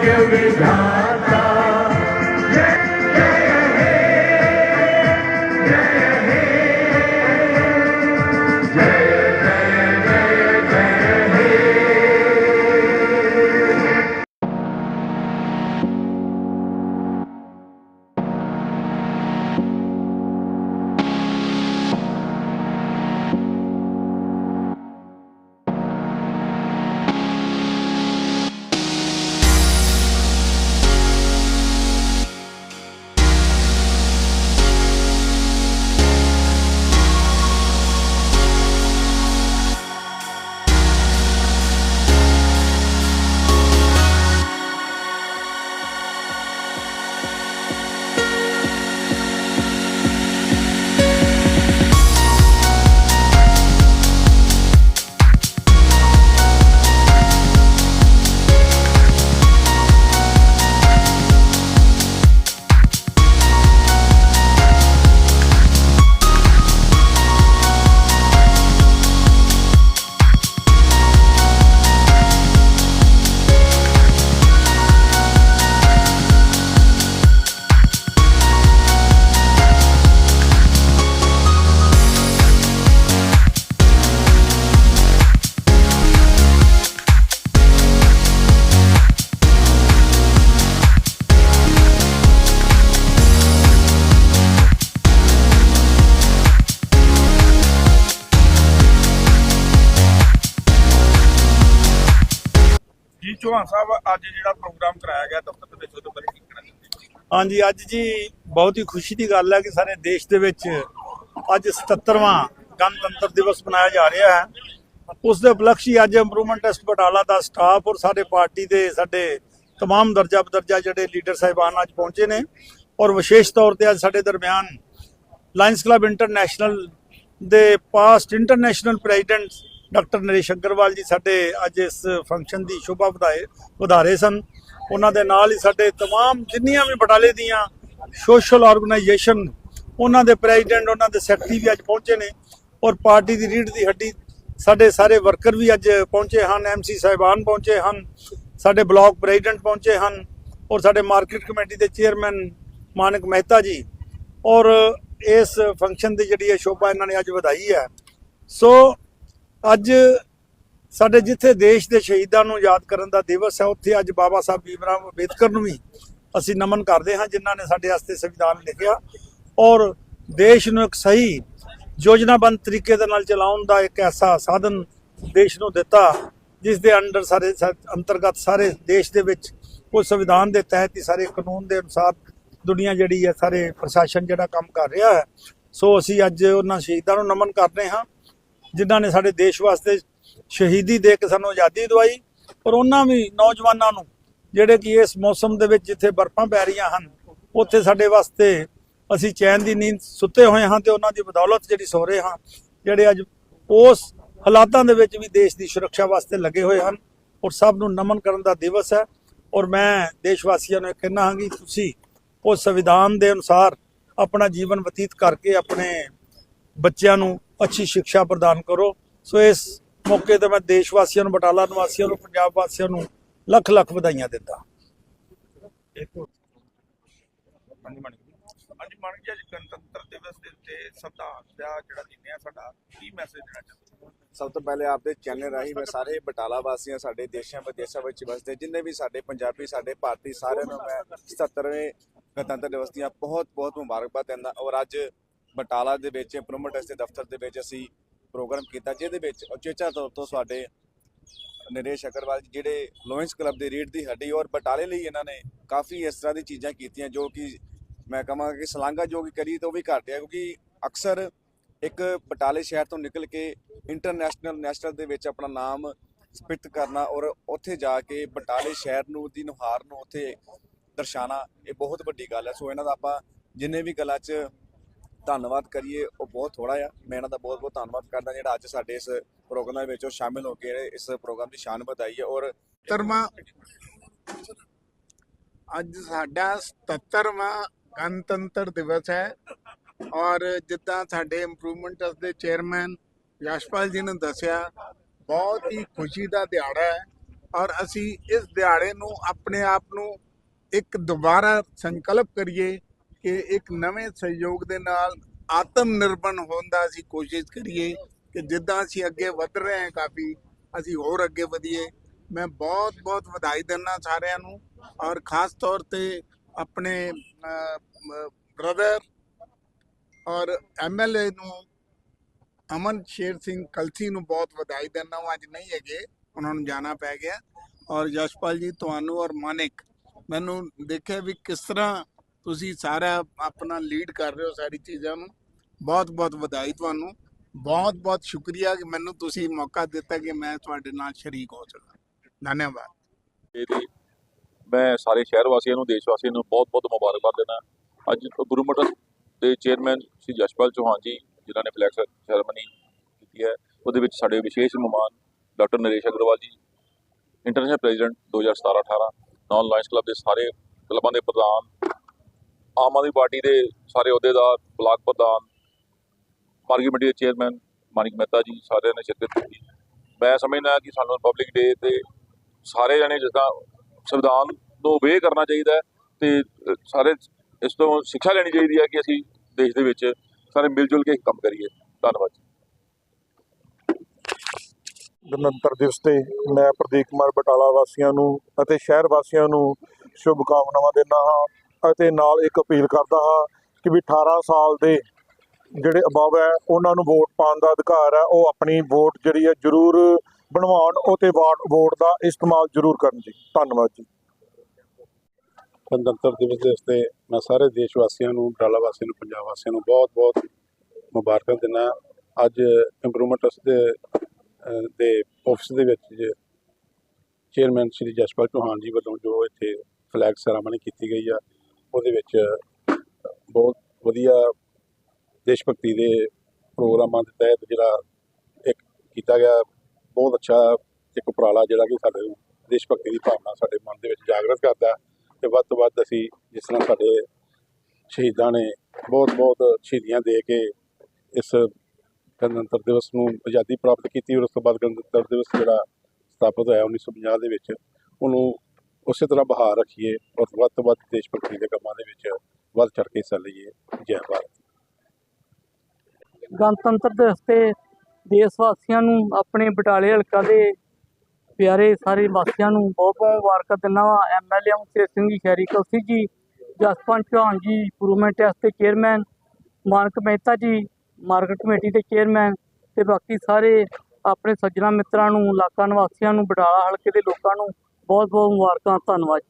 Quero lugar. Chauhan ਸਾਹਿਬ ਅੱਜ ਜਿਹੜਾ programme ਕਰਾਇਆ ਗਿਆ ਦਫ਼ਤਰ ਦੇ ਵਿੱਚ ਉਹਦੇ ਬਾਰੇ ਕੀ ਕਹਿਣਾ ਚਾਹੁੰਦੇ ਹੋ? ਹਾਂਜੀ ਅੱਜ ਜੀ ਬਹੁਤ ਹੀ ਖੁਸ਼ੀ ਦੀ ਗੱਲ ਹੈ ਕਿ ਸਾਰੇ ਦੇਸ਼ ਦੇ ਵਿੱਚ ਅੱਜ 77ਵਾਂ ਗਣਤੰਤਰ ਦਿਵਸ ਮਨਾਇਆ ਜਾ ਰਿਹਾ ਹੈ ਉਸ ਦੇ ਉਪਲਕਸ਼ ਹੀ ਅੱਜ ਇੰਪਰੂਵਮੈਂਟ ਟੈਸਟ ਬਟਾਲਾ ਦਾ ਸਟਾਫ ਔਰ ਸਾਡੇ ਪਾਰਟੀ ਦੇ ਸਾਡੇ तमाम ਦਰਜਾ ਬਦਰਜਾ ਜਿਹੜੇ ਲੀਡਰ ਸਾਹਿਬਾਨ ਅੱਜ ਪਹੁੰਚੇ ਨੇ ਔਰ ਵਿਸ਼ੇਸ਼ ਤੌਰ ਤੇ ਅੱਜ ਸਾਡੇ ਦਰਮਿਆਨ ਲਾਇਨਸ ਕਲੱਬ ਇੰਟਰਨੈਸ਼ਨਲ ਦੇ past international president doctor Naresh Agarwal ji ਸਾਡੇ ਅੱਜ ਇਸ ਫੰਕਸ਼ਨ ਦੀ ਸ਼ੋਭਾ ਵਧਾਏ ਵਧਾਰੇ ਸਨ ਉਹਨਾਂ ਦੇ ਨਾਲ ਹੀ ਸਾਡੇ तमाम ਜਿੰਨੀਆਂ ਵੀ ਬਟਾਲੇ ਦੀਆਂ ਸੋਸ਼ਲ ਆਰਗੇਨਾਈਜੇਸ਼ਨ ਉਹਨਾਂ ਦੇ ਪ੍ਰੈਜ਼ੀਡੈਂਟ ਉਹਨਾਂ ਦੇ ਸੈਕਟਰੀ ਵੀ ਅੱਜ ਪਹੁੰਚੇ ਨੇ ਔਰ ਪਾਰਟੀ ਦੀ ਰੀੜ ਦੀ ਹੱਡੀ ਸਾਡੇ ਸਾਰੇ ਵਰਕਰ ਵੀ ਅੱਜ ਪਹੁੰਚੇ ਹਨ ਐਮਸੀ ਸਾਹਿਬਾਨ ਪਹੁੰਚੇ ਹਨ ਸਾਡੇ ਬਲਾਕ ਪ੍ਰੈਜ਼ੀਡੈਂਟ ਪਹੁੰਚੇ ਹਨ ਔਰ ਸਾਡੇ ਮਾਰਕੀਟ ਕਮੇਟੀ ਦੇ ਚੇਅਰਮੈਨ ਮਾਨਕ ਮਹਿਤਾ ਜੀ ਔਰ ਇਸ ਫੰਕਸ਼ਨ ਦੀ ਜਿਹੜੀ ਇਹ ਸ਼ੋਭਾ ਇਹਨਾਂ ਨੇ ਅੱਜ ਵਧਾਈ ਹੈ ਸੋ ਅੱਜ ਸਾਡੇ ਜਿੱਥੇ ਦੇਸ਼ ਦੇ ਸ਼ਹੀਦਾਂ ਨੂੰ ਯਾਦ ਕਰਨ ਦਾ ਦਿਵਸ ਹੈ, ਉੱਥੇ ਅੱਜ ਬਾਬਾ ਸਾਹਿਬ ਭੀਮਰਾਵ ਅੰਬੇਦਕਰ ਨੂੰ ਵੀ ਅਸੀਂ ਨਮਨ ਕਰਦੇ ਹਾਂ, ਜਿਨ੍ਹਾਂ ਨੇ ਸਾਡੇ ਵਾਸਤੇ ਸੰਵਿਧਾਨ ਲਿਖਿਆ ਔਰ ਦੇਸ਼ ਨੂੰ ਇੱਕ ਸਹੀ ਯੋਜਨਾਬੰਦ ਤਰੀਕੇ ਦੇ ਨਾਲ ਚਲਾਉਣ ਦਾ ਇੱਕ ਐਸਾ ਸਾਧਨ ਦੇਸ਼ ਨੂੰ ਦਿੱਤਾ, ਜਿਸ ਦੇ ਅੰਡਰ ਸਾਰੇ ਅੰਤਰਗਤ ਸਾਰੇ ਦੇਸ਼ ਦੇ ਵਿੱਚ ਉਹ ਸੰਵਿਧਾਨ ਦੇ ਤਹਿਤ ਹੀ ਸਾਰੇ ਕਾਨੂੰਨ ਦੇ ਅਨੁਸਾਰ ਦੁਨੀਆ ਜਿਹੜੀ ਹੈ, ਸਾਰੇ ਪ੍ਰਸ਼ਾਸਨ ਜਿਹੜਾ ਕੰਮ ਕਰ ਰਿਹਾ ਹੈ, ਸੋ ਅਸੀਂ ਅੱਜ ਉਹਨਾਂ ਸ਼ਹੀਦਾਂ ਨੂੰ ਨਮਨ ਕਰਦੇ ਹਾਂ। ਜਿਨ੍ਹਾਂ ਨੇ ਸਾਡੇ ਦੇਸ਼ ਵਾਸਤੇ ਸ਼ਹੀਦੀ ਦੇ ਕੇ ਸਾਨੂੰ ਆਜ਼ਾਦੀ ਦਵਾਈ, ਔਰ ਉਹਨਾਂ ਵੀ ਨੌਜਵਾਨਾਂ ਨੂੰ ਜਿਹੜੇ ਕਿ ਇਸ ਮੌਸਮ ਦੇ ਵਿੱਚ ਜਿੱਥੇ ਬਰਫ਼ਾਂ ਪੈ ਰਹੀਆਂ ਹਨ, ਉੱਥੇ ਸਾਡੇ ਵਾਸਤੇ ਅਸੀਂ ਚੈਨ ਦੀ ਨੀਂਦ ਸੁੱਤੇ ਹੋਏ ਹਾਂ ਤੇ ਉਹਨਾਂ ਦੀ ਬਦੌਲਤ ਜਿਹੜੀ ਸੋ ਰਹੇ ਹਾਂ, ਜਿਹੜੇ ਅੱਜ ਉਸ ਹਾਲਾਤਾਂ ਦੇ ਵਿੱਚ ਵੀ ਦੇਸ਼ ਦੀ ਸੁਰੱਖਿਆ ਵਾਸਤੇ ਲੱਗੇ ਹੋਏ ਹਨ, ਔਰ ਸਭ ਨੂੰ ਨਮਨ ਕਰਨ ਦਾ ਦਿਵਸ ਹੈ, ਔਰ ਮੈਂ ਦੇਸ਼ ਵਾਸੀਆਂ ਨੂੰ ਇਹ ਕਹਿਣਾ ਹਾਂ ਕਿ ਤੁਸੀਂ ਉਸ ਸੰਵਿਧਾਨ ਦੇ ਅਨੁਸਾਰ ਆਪਣਾ ਜੀਵਨ ਬਤੀਤ ਕਰਕੇ ਆਪਣੇ ਬੱਚਿਆਂ ਨੂੰ ਅੱਛੀ ਸਿੱਖਿਆ ਪ੍ਰਦਾਨ ਕਰੋ। ਸੋ ਇਸ ਮੌਕੇ ਤੇ ਮੈਂ ਦੇਸ਼ ਵਾਸੀਆਂ ਨੂੰ ਬਟਾਲਾ ਨਿਵਾਸੀਆਂ ਨੂੰ ਪੰਜਾਬ ਵਾਸੀਆਂ ਨੂੰ ਲੱਖ ਲੱਖ ਵਧਾਈਆਂ ਦਿੰਦਾ। ਇੱਕ ਹੋਰ। ਹਾਂਜੀ ਮਾਨਕ ਜੀ। ਹਾਂਜੀ ਮਾਨਕ ਜੀ ਅੱਜ ਗਣਤੰਤਰ ਦਿਵਸ ਦੇ ਉੱਤੇ ਸੰਵਿਧਾਨ ਦਾ ਜਿਹੜਾ ਦਿਨ ਹੈ ਸਾਡਾ ਕੀ ਮੈਸੇਜ ਦੇਣਾ ਚਾਹੁੰਦੇ ਹੋ ਸਭ ਤੋਂ ਪਹਿਲੇ ਆਪਦੇ ਚੈਨਲ ਰਾਹੀਂ ਮੈਂ ਸਾਰੇ ਬਟਾਲਾ ਵਾਸੀਆਂ ਸਾਡੇ ਦੇਸ਼ਾਂ ਵਿਦੇਸ਼ਾਂ ਵਿੱਚ ਵਸਦੇ ਜਿੰਨੇ ਵੀ ਸਾਡੇ ਪੰਜਾਬੀ ਸਾਡੇ ਭਾਰਤੀ ਸਾਰਿਆਂ ਨੂੰ ਮੈਂ 77ਵੇਂ ਗਣਤੰਤਰ ਦਿਵਸ ਦੀਆਂ ਬਹੁਤ ਬਹੁਤ ਮੁਬਾਰਕਬਾਦ ਦਿੰਦਾ ਔਰ ਅੱਜ ਬਟਾਲਾ ਦੇ ਵਿੱਚ ਇੰਪਰੂਵਮੈਂਟ ਦੇ ਦਫ਼ਤਰ ਦੇ ਵਿੱਚ ਅਸੀਂ ਪ੍ਰੋਗਰਾਮ ਕੀਤਾ, ਜਿਹਦੇ ਵਿੱਚ ਉਚੇਚਾ ਤੌਰ ਤੋਂ ਸਾਡੇ ਨਰੇਸ਼ ਅਗਰਵਾਲ ਜੀ ਜਿਹੜੇ ਲੋਇੰਸ ਕਲੱਬ ਦੇ ਰੀੜ ਦੀ ਹੱਡੀ ਔਰ ਬਟਾਲੇ ਲਈ ਇਹਨਾਂ ਨੇ ਕਾਫੀ ਇਸ ਤਰ੍ਹਾਂ ਦੀ ਚੀਜ਼ਾਂ ਕੀਤੀਆਂ ਜੋ ਕਿ ਮੈਂ ਕਹਾਂਗਾ ਕਿ ਸਲਾਂਗਾ ਜੋ ਕਿ ਕਰੀ ਤਾਂ ਉਹ ਵੀ ਘੱਟ ਹੈ, ਕਿਉਂਕਿ ਅਕਸਰ ਇੱਕ ਬਟਾਲੇ ਸ਼ਹਿਰ ਤੋਂ ਨਿਕਲ ਕੇ ਇੰਟਰਨੈਸ਼ਨਲ ਨੈਸ਼ਨਲ ਦੇ ਵਿੱਚ ਆਪਣਾ ਨਾਮ ਸਪਿਤ ਕਰਨਾ ਔਰ ਉੱਥੇ ਜਾ ਕੇ ਬਟਾਲੇ ਸ਼ਹਿਰ ਨੂੰ, ਦੀ ਨੁਹਾਰ ਨੂੰ ਉੱਥੇ ਦਰਸਾਣਾ ਇਹ ਬਹੁਤ ਵੱਡੀ ਗੱਲ ਹੈ। ਸੋ ਇਹਨਾਂ ਦਾ ਆਪਾਂ ਜਿੰਨੇ ਵੀ ਕਲਾ 'ਚ ਧੰਨਵਾਦ ਕਰੀਏ, ਉਹ ਬਹੁਤ ਥੋੜਾ ਆ। ਮੈਂ ਇਹਨਾਂ ਦਾ ਬਹੁਤ ਬਹੁਤ ਧੰਨਵਾਦ ਕਰਦਾ, ਜਿਹੜਾ ਅੱਜ ਸਾਡੇ ਇਸ ਪ੍ਰੋਗਰਾਮ ਵਿੱਚ ਉਹ ਸ਼ਾਮਿਲ ਹੋ ਕੇ ਇਸ ਪ੍ਰੋਗਰਾਮ ਦੀ ਸ਼ਾਨ ਵਧਾਈ ਹੈ। ਔਰ ਸਤਰਵਾਂ ਅੱਜ ਸਾਡਾ 77ਵਾਂ ਗਣਤੰਤਰ ਦਿਵਸ ਹੈ। ਔਰ ਜਿੱਦਾਂ ਸਾਡੇ ਇੰਪਰੂਵਮੈਂਟ ਦੇ ਚੇਅਰਮੈਨ ਯਸ਼ਪਾਲ ਜੀ ਨੇ ਦੱਸਿਆ, ਬਹੁਤ ਹੀ ਖੁਸ਼ੀ ਦਾ ਦਿਹਾੜਾ ਹੈ। ਔਰ ਅਸੀਂ ਇਸ ਦਿਹਾੜੇ ਨੂੰ ਆਪਣੇ ਆਪ ਨੂੰ ਇੱਕ ਦੁਬਾਰਾ ਸੰਕਲਪ ਕਰੀਏ। ਕਿ ਇੱਕ ਨਵੇਂ ਸਹਿਯੋਗ ਦੇ ਨਾਲ ਆਤਮ ਨਿਰਭਰ ਹੋਣ ਦਾ ਅਸੀਂ ਕੋਸ਼ਿਸ਼ ਕਰੀਏ ਕਿ ਜਿੱਦਾਂ ਅਸੀਂ ਅੱਗੇ ਵਧ ਰਹੇ ਹਾਂ ਕਾਫੀ, ਅਸੀਂ ਹੋਰ ਅੱਗੇ ਵਧੀਏ। ਮੈਂ ਬਹੁਤ ਬਹੁਤ ਵਧਾਈ ਦਿੰਦਾ ਸਾਰਿਆਂ ਨੂੰ ਔਰ ਖਾਸ ਤੌਰ ਤੇ ਆਪਣੇ ਬ੍ਰਦਰ ਔਰ ਐਮਐਲਏ ਨੂੰ ਅਮਨ ਸ਼ੇਰ ਸਿੰਘ ਕਲਸੀ ਨੂੰ ਬਹੁਤ ਵਧਾਈ ਦਿੰਦਾ ਉਹ ਅੱਜ ਨਹੀਂ ਹੈਗੇ, ਉਹਨਾਂ ਨੂੰ ਜਾਣਾ ਪੈ ਗਿਆ। ਔਰ ਯਸ਼ਪਾਲ ਜੀ, ਤੁਹਾਨੂੰ ਔਰ ਮਾਨਿਕ, ਮੈਨੂੰ ਦੇਖਿਆ ਵੀ ਕਿਸ ਤਰ੍ਹਾਂ ਤੁਸੀਂ ਸਾਰਾ ਆਪਣਾ ਲੀਡ ਕਰ ਰਹੇ ਹੋ ਸਾਰੀ ਚੀਜ਼ਾਂ ਨੂੰ। ਬਹੁਤ ਬਹੁਤ ਵਧਾਈ ਤੁਹਾਨੂੰ। ਬਹੁਤ ਬਹੁਤ ਸ਼ੁਕਰੀਆ ਕਿ ਮੈਨੂੰ ਤੁਸੀਂ ਮੌਕਾ ਦਿੱਤਾ ਕਿ ਮੈਂ ਤੁਹਾਡੇ ਨਾਲ ਸ਼ਰੀਕ ਹੋ ਸਕਾਂ। ਧੰਨਵਾਦ। ਇਹਦੀ ਮੈਂ ਸਾਰੇ ਸ਼ਹਿਰ ਵਾਸੀਆਂ ਨੂੰ ਦੇਸ਼ ਵਾਸੀਆਂ ਨੂੰ ਬਹੁਤ ਬਹੁਤ ਮੁਬਾਰਕਬਾਦ ਦਿੰਦਾ। ਅੱਜ ਗੁਰੂ ਮਠ ਦੇ ਚੇਅਰਮੈਨ ਸ਼੍ਰੀ ਜਸ਼ਪਾਲ ਚੌਹਾਨ ਜੀ, ਜਿਨ੍ਹਾਂ ਨੇ ਫਲੈਕਸ ਸੈਰੇਮਨੀ ਕੀਤੀ ਹੈ, ਉਹਦੇ ਵਿੱਚ ਸਾਡੇ ਵਿਸ਼ੇਸ਼ ਮਹਿਮਾਨ doctor Naresh Agarwal ji international president 2017-18 ਨਾਨ ਲਾਇੰਸ ਕਲੱਬ ਦੇ ਸਾਰੇ ਕਲੱਬਾਂ ਦੇ ਪ੍ਰਧਾਨ ਆਮ ਆਦਮੀ ਪਾਰਟੀ ਦੇ ਸਾਰੇ ਅਹੁਦੇਦਾਰ, ਬਲਾਕ ਪ੍ਰਧਾਨ ਮਾਰਕੀਟ ਕਮੇਟੀ ਦੇ ਚੇਅਰਮੈਨ ਮਾਨਿਕ ਮਹਿਤਾ ਜੀ ਸਾਰਿਆਂ ਨੇ ਸ਼ਿਰਕਤ ਕੀਤੀ। ਮੈਂ ਸਮਝਦਾ ਕਿ ਸਾਨੂੰ ਰਿਪਬਲਿਕ ਡੇ ਤੇ ਸਾਰੇ ਜਣੇ ਜਿੱਦਾਂ ਸੰਵਿਧਾਨ ਨੂੰ ਵੇ ਕਰਨਾ ਚਾਹੀਦਾ ਹੈ ਤੇ ਸਾਰੇ ਇਸ ਤੋਂ ਸਿੱਖਿਆ ਲੈਣੀ ਚਾਹੀਦੀ ਹੈ ਕਿ ਅਸੀਂ ਦੇਸ਼ ਦੇ ਵਿੱਚ ਸਾਰੇ ਮਿਲ ਜੁਲ ਕੇ ਕੰਮ ਕਰੀਏ। ਧੰਨਵਾਦ ਜੀ। ਗਣਤੰਤਰ ਦਿਵਸ ਤੇ ਮੈਂ ਪ੍ਰਦੀਪ ਕੁਮਾਰ ਬਟਾਲਾ ਵਾਸੀਆਂ ਨੂੰ ਅਤੇ ਸ਼ਹਿਰ ਵਾਸੀਆਂ ਨੂੰ ਸ਼ੁਭ ਕਾਮਨਾਵਾਂ ਦਿੰਦਾ ਹਾਂ। ਅਤੇ ਨਾਲ ਇੱਕ ਅਪੀਲ ਕਰਦਾ ਹਾਂ ਕਿ ਵੀ 18 ਸਾਲ ਦੇ ਜਿਹੜੇ ਅਬਵ ਹੈ, ਉਹਨਾਂ ਨੂੰ ਵੋਟ ਪਾਉਣ ਦਾ ਅਧਿਕਾਰ ਹੈ। ਉਹ ਆਪਣੀ ਵੋਟ ਜਿਹੜੀ ਹੈ ਜ਼ਰੂਰ ਬਣਵਾਉਣ ਉਹ ਤੇ ਵੋਟ ਦਾ ਇਸਤੇਮਾਲ ਜ਼ਰੂਰ ਕਰਨ ਜੀ। ਧੰਨਵਾਦ ਜੀ। ਗਣਤੰਤਰ ਦਿਵਸ ਦੇ ਉੱਤੇ ਮੈਂ ਸਾਰੇ ਦੇਸ਼ ਵਾਸੀਆਂ ਨੂੰ ਬਟਾਲਾ ਵਾਸੀਆਂ ਨੂੰ, ਪੰਜਾਬ ਵਾਸੀਆਂ ਨੂੰ ਬਹੁਤ ਬਹੁਤ ਮੁਬਾਰਕਾਂ ਦਿੰਦਾ ਅੱਜ ਇੰਪਰੂਵਮੈਂਟ ਟਰਸਟ ਦੇ ਦੇ ਆਫਿਸ ਦੇ ਵਿੱਚ ਚੇਅਰਮੈਨ ਸ਼੍ਰੀ ਜਸਪਾਲ ਚੌਹਾਨ ਜੀ ਵੱਲੋਂ ਜੋ ਇੱਥੇ ਫਲੈਗ ਸੈਰਾਮਨੀ ਕੀਤੀ ਗਈ ਆ ਉਹਦੇ ਵਿੱਚ ਬਹੁਤ ਵਧੀਆ ਦੇਸ਼ ਭਗਤੀ ਦੇ ਪ੍ਰੋਗਰਾਮਾਂ ਦੇ ਤਹਿਤ ਜਿਹੜਾ ਇੱਕ ਕੀਤਾ ਗਿਆ, ਬਹੁਤ ਅੱਛਾ ਇੱਕ ਉਪਰਾਲਾ ਜਿਹੜਾ ਕਿ ਸਾਡੇ ਦੇਸ਼ ਭਗਤੀ ਦੀ ਭਾਵਨਾ ਸਾਡੇ ਮਨ ਦੇ ਵਿੱਚ ਜਾਗਰਤ ਕਰਦਾ ਤੇ ਵੱਧ ਤੋਂ ਵੱਧ ਅਸੀਂ ਜਿਸ ਤਰ੍ਹਾਂ ਸਾਡੇ ਸ਼ਹੀਦਾਂ ਨੇ ਬਹੁਤ ਬਹੁਤ ਸ਼ਹੀਦੀਆਂ ਦੇ ਕੇ ਇਸ ਗਣਤੰਤਰ ਦਿਵਸ ਨੂੰ ਆਜ਼ਾਦੀ ਪ੍ਰਾਪਤ ਕੀਤੀ ਔਰ ਉਸ ਤੋਂ ਬਾਅਦ ਗਣਤੰਤਰ ਦਿਵਸ ਜਿਹੜਾ ਸਥਾਪਿਤ ਹੋਇਆ 1950 ਦੇ ਵਿੱਚ, ਉਹਨੂੰ ਉਸੇ ਤਰ੍ਹਾਂ ਬਹਾਰ ਰੱਖੀਏ ਔਰ ਵੱਧ ਤੋਂ ਵੱਧ ਦੇਸ਼ ਭਗਤੀ ਦੇ ਕੰਮਾਂ ਦੇ ਵਿੱਚ ਵੱਧ ਚੜ੍ਹ ਕੇ ਹਿੱਸਾ ਲਈਏ। ਜੈ ਭਾਰਤ। ਗਣਤੰਤਰ ਦਿਵਸ ਤੇ ਦੇਸ਼ ਵਾਸੀਆਂ ਨੂੰ ਆਪਣੇ ਬਟਾਲੇ ਹਲਕਾ ਦੇ ਪਿਆਰੇ ਸਾਰੇ ਵਾਸੀਆਂ ਨੂੰ ਬਹੁਤ ਬਹੁਤ ਮੁਬਾਰਕਾਂ ਦਿੰਦਾ ਵਾਂ। ਐਮਐਲਏ ਅਮਸ਼ੇਰ ਸਿੰਘ ਜੀ ਖੈਰੀ ਕਲਸੀ ਜੀ ਜਸਪੰਤ ਚੌਹਾਨ ਜੀ ਇੰਪਰੂਵਮੈਂਟ ਟੈਸਟ ਦੇ chairman, Manak Mehta ji, market committee ਦੇ ਚੇਅਰਮੈਨ ਤੇ ਬਾਕੀ ਸਾਰੇ ਆਪਣੇ ਸੱਜਣਾ ਮਿੱਤਰਾਂ ਨੂੰ, ਇਲਾਕਾ ਨਿਵਾਸੀਆਂ ਨੂੰ, ਬਟਾਲਾ ਹਲਕੇ ਦੇ ਲੋਕਾਂ ਨੂੰ ਬਹੁਤ ਬਹੁਤ ਮੁਬਾਰਕਾਂ ਧੰਨਵਾਦ